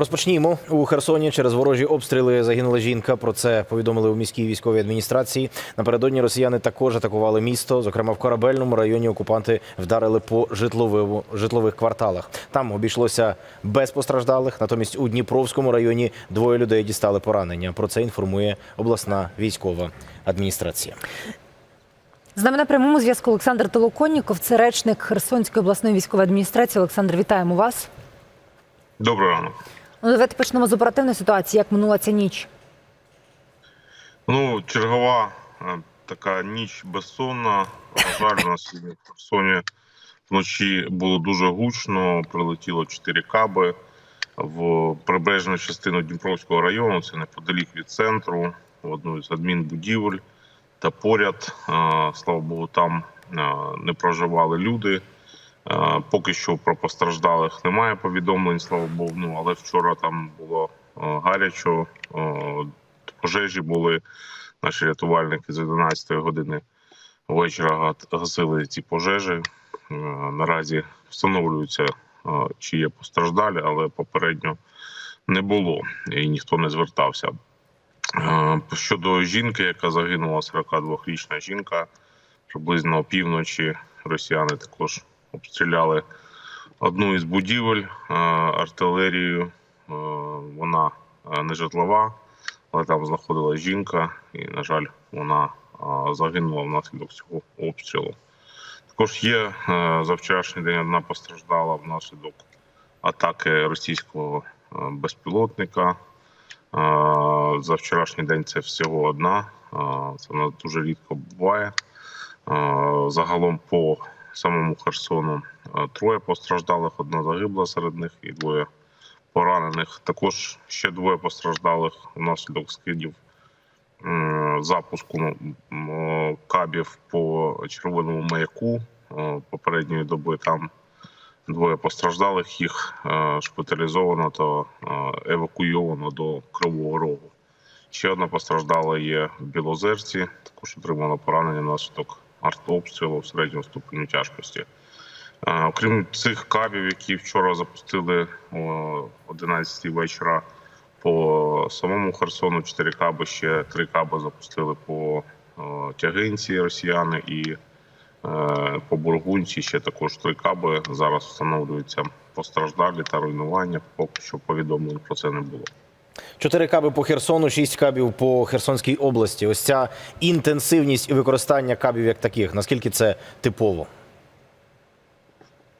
Розпочнімо у Херсоні. Через ворожі обстріли загинула жінка. Про це повідомили у міській військовій адміністрації. Напередодні росіяни також атакували місто. Зокрема, в корабельному районі окупанти вдарили по житловому житлових кварталах. Там обійшлося без постраждалих. Натомість у Дніпровському районі двоє людей дістали поранення. Про це інформує обласна військова адміністрація. З нами на прямому зв'язку Олександр Толоконніков, це речник Херсонської обласної військової адміністрації. Олександр, вітаємо вас. Добрий ранок. Ну, давайте почнемо з оперативної ситуації. Як минула ця ніч? Ну, чергова е, така ніч безсонна. На жаль, у нас сьогодні в Херсоні вночі було дуже гучно. Прилетіло 4 каби в прибережну частину Дніпровського району. Це неподалік від центру, в одну з адмінбудівель. Та поряд, е, слава Богу, там е, не проживали люди. Е, Поки що про постраждалих немає повідомлень, слава Богу. Ну але вчора там було е, гарячо, е, пожежі були. Наші рятувальники з 11 години вечора га- гасили ці пожежі. Наразі встановлюється, е, чи є постраждалі, але попередньо не було і ніхто не звертався. Щодо жінки, яка загинула, 42-річна жінка, приблизно опівночі росіяни також обстріляли одну із будівель е, артилерією. Е, Вона е, не житлова, але там знаходилась жінка, і, на жаль, вона загинула внаслідок цього обстрілу. Також є за вчорашній день одна постраждала внаслідок атаки російського безпілотника. За вчорашній день це всього одна. Це дуже рідко буває. Загалом по самому Херсону е, троє постраждалих, одна загибла серед них і двоє поранених. Також ще двоє постраждалих внаслідок скидів запуску кабів по червоному маяку е, попередньої доби. Там двоє постраждалих, їх е, шпиталізовано та е, евакуйовано до Кривого Рогу. Ще одна постраждала є в Білозерці, також отримала поранення внаслідок артобстрілу в середньому ступеню тяжкості. Окрім цих кабів, які вчора запустили о 11 вечора по самому Херсону, 4 каби, ще 3 каби запустили по тягинці росіяни і е, по Бургунці ще також 3 каби. Зараз встановлюються постраждалі та руйнування. Поки що повідомлень про це не було. Чотири каби по Херсону, шість кабів по Херсонській області. Ось ця інтенсивність і використання кабів як таких. Наскільки це типово?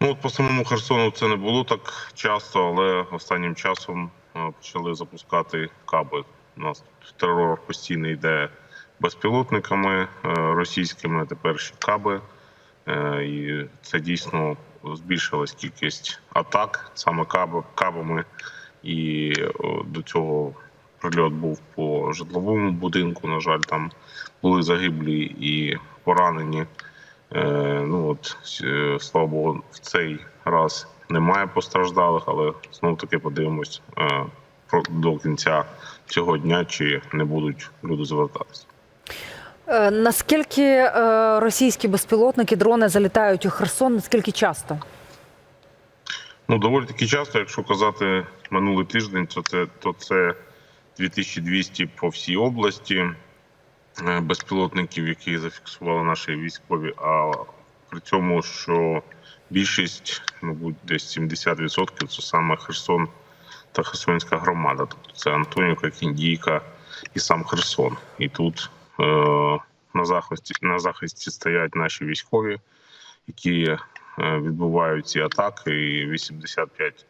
Ну, от по самому Херсону це не було так часто, але останнім часом е, почали запускати каби. У нас терор постійно йде безпілотниками е, російськими, тепер ще каби. Е, І це дійсно збільшилась кількість атак саме кабами. І до цього прильот був по житловому будинку. На жаль, там були загиблі і поранені. Е, ну от е, слава Богу, в цей раз немає постраждалих, але знов таки подивимось е, до кінця цього дня, чи не будуть люди звертатися. Е, Наскільки е, російські безпілотники, дрони залітають у Херсон? Наскільки часто? Ну доволі таки часто, якщо казати минулий тиждень, то це то це 2200 по всій області е, безпілотників, які зафіксували наші військові. А при цьому, що більшість, мабуть, десь 70% це саме Херсон та Херсонська громада. Тобто це Антонівка, Кіндійка і сам Херсон. І тут е, на захисті на захисті стоять наші військові, які відбувають ці атаки. І 85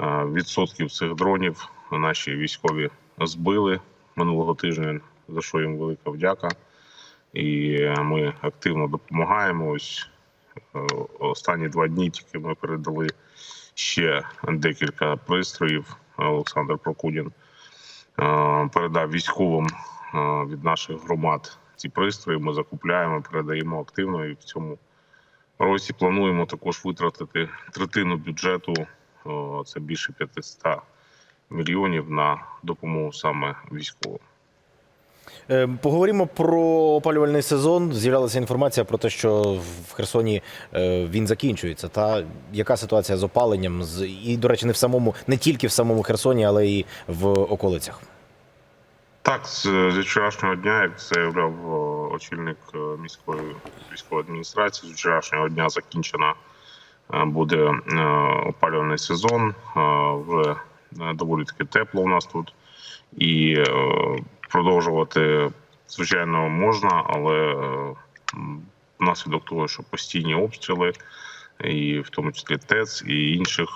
е, відсотків цих дронів наші військові збили минулого тижня, за що їм велика вдяка. І е, ми активно допомагаємо. Ось е, останні два дні тільки ми передали ще декілька пристроїв. Олександр Прокудін е, передав військовим е, від наших громад ці пристрої. Ми закупляємо, передаємо активно і в цьому році плануємо також витратити третину бюджету. Це більше 500 мільйонів на допомогу саме військовим. Е, Поговоримо про опалювальний сезон. З'являлася інформація про те, що в Херсоні е, він закінчується. Та яка ситуація з опаленням? І, до речі, не в самому, не тільки в самому Херсоні, але і в околицях. Так, з, вчорашнього дня, як заявляв е, очільник е, міської військової адміністрації, з вчорашнього дня закінчено е, буде е, опалювальний сезон. Вже доволі таки тепло у нас тут. І продовжувати, звичайно, можна, але внаслідок того, що постійні обстріли, і в тому числі ТЕЦ і інших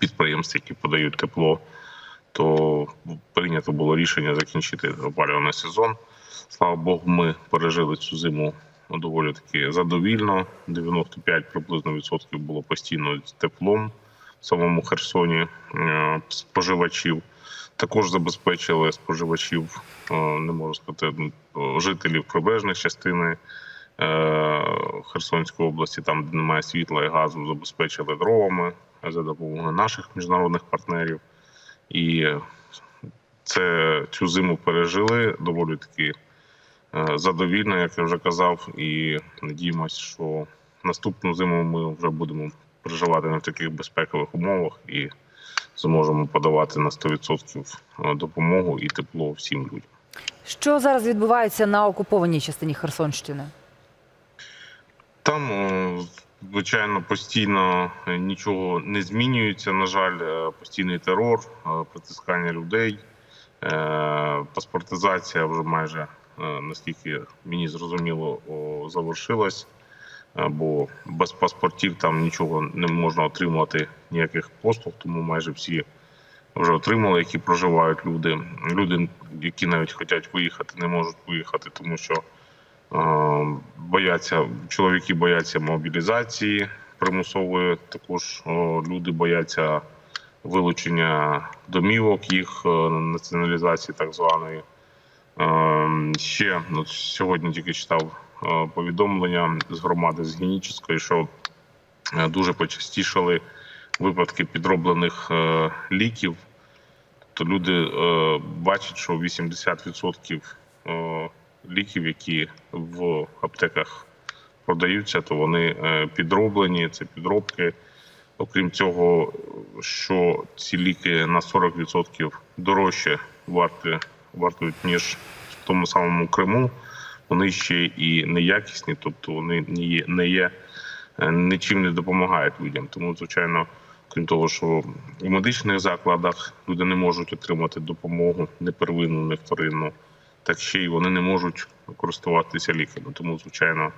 підприємств, які подають тепло то прийнято було рішення закінчити опалювальний сезон. Слава Богу, ми пережили цю зиму доволі таки задовільно. 95 приблизно відсотків було постійно теплом в самому Херсоні е, споживачів. Також забезпечили споживачів, е, не можу сказати, ну, жителів прибережних частини е, Херсонської області, там де немає світла і газу, забезпечили дровами за допомогою наших міжнародних партнерів. І це цю зиму пережили доволі таки е, задовільно, як я вже казав. І надіємося, що наступну зиму ми вже будемо переживати не в таких безпекових умовах і зможемо подавати на 100% допомогу і тепло всім людям. Що зараз відбувається на окупованій частині Херсонщини? Там, е, звичайно, постійно е, нічого не змінюється. На жаль, е, постійний терор, е, притискання людей, е, паспортизація вже майже е, наскільки мені зрозуміло завершилась. Е, Бо без паспортів там нічого не можна отримати, ніяких послуг, тому майже всі вже отримали, які проживають люди. Люди, які навіть хочуть виїхати, не можуть виїхати, тому що Е, бояться чоловіки бояться мобілізації примусової. Також люди бояться вилучення домівок, їх е, націоналізації, так званої. Е, Ще от сьогодні тільки читав е, повідомлення з громади з Генічеської, що е, дуже почастішали випадки підроблених е, ліків. Тобто люди бачать, що 80% е, ліків, які в аптеках продаються, то вони підроблені. Це підробки. Окрім цього, що ці ліки на 40% дорожче варті, вартують, ніж в тому самому Криму. Вони ще і неякісні, тобто вони не є, не є нічим не допомагають людям. Тому, звичайно, крім того, що в медичних закладах люди не можуть отримати допомогу не первинну, не вторинну, так ще й вони не можуть користуватися ліками. Тому, звичайно,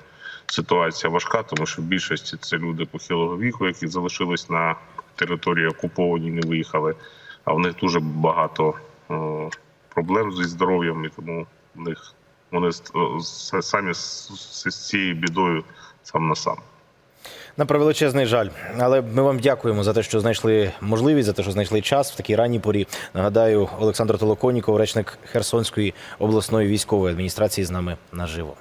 ситуація важка, тому що в більшості це люди похилого віку, які залишились на території окупованій, не виїхали. А в них дуже багато проблем зі здоров'ям, і тому в них вони самі з цією бідою сам на сам. На превеличезний жаль, але ми вам дякуємо за те, що знайшли можливість, за те, що знайшли час в такій ранній порі. Нагадаю, Олександр Толоконіков, речник Херсонської обласної військової адміністрації, з нами наживо.